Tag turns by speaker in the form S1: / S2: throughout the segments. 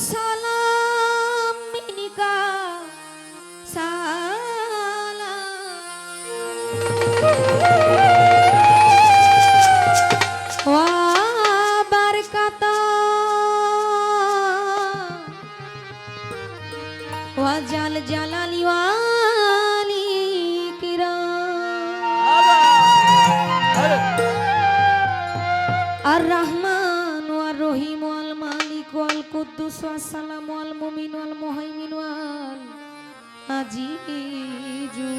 S1: সালাম মিনিকা জাল জালালি ওয়ালি আর রহমান কুদ্দুস ওয়াস সালাম ওয়াল মুমিন ওয়াল মুহাইমিন ওয়াল আজিজু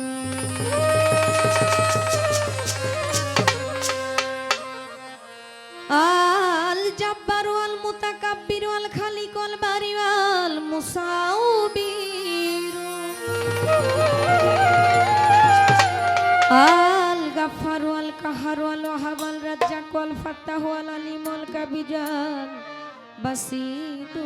S1: আল জাব্বার ওয়াল মুতাকাব্বির ওয়াল খালিক ওয়াল বারি ওয়াল মুসাউবির। আল গাফার ওয়াল কাহার ওয়াল ওয়াহাব ওয়াল রাজ্জাক ওয়াল ফাত্তাহ ওয়াল আলিম বাসিদু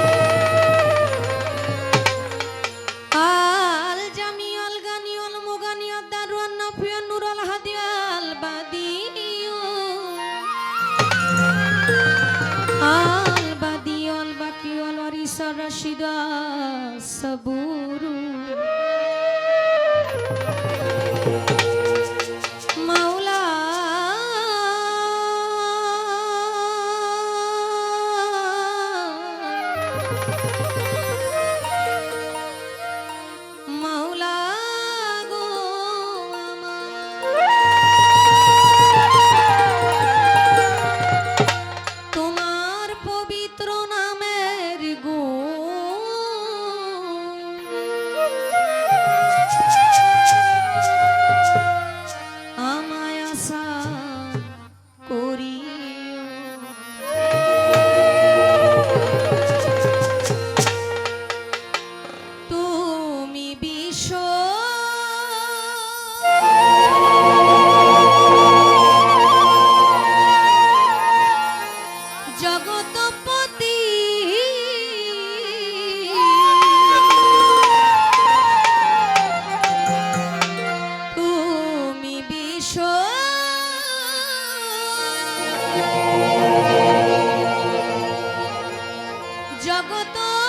S1: আল রাশিদ আল সাবুরু। জগতপতি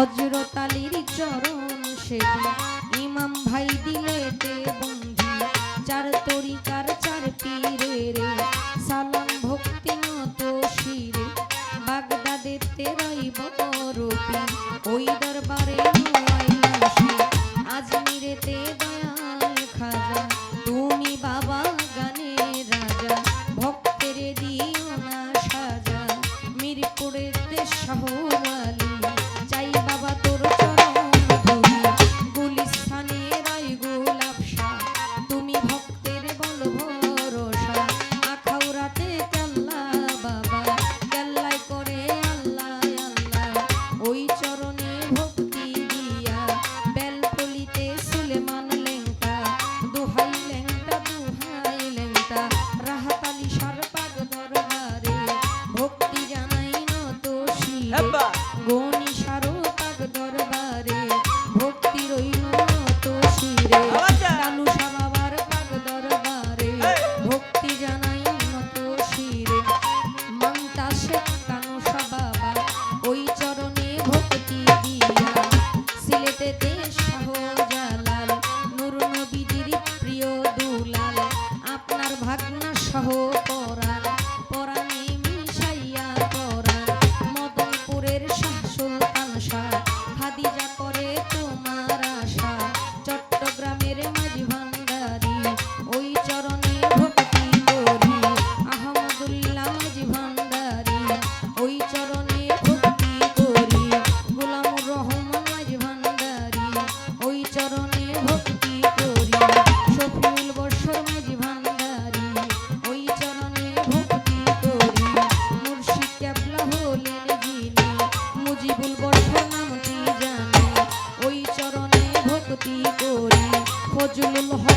S1: হজরত আলীর চরণ সেবী ফজলুল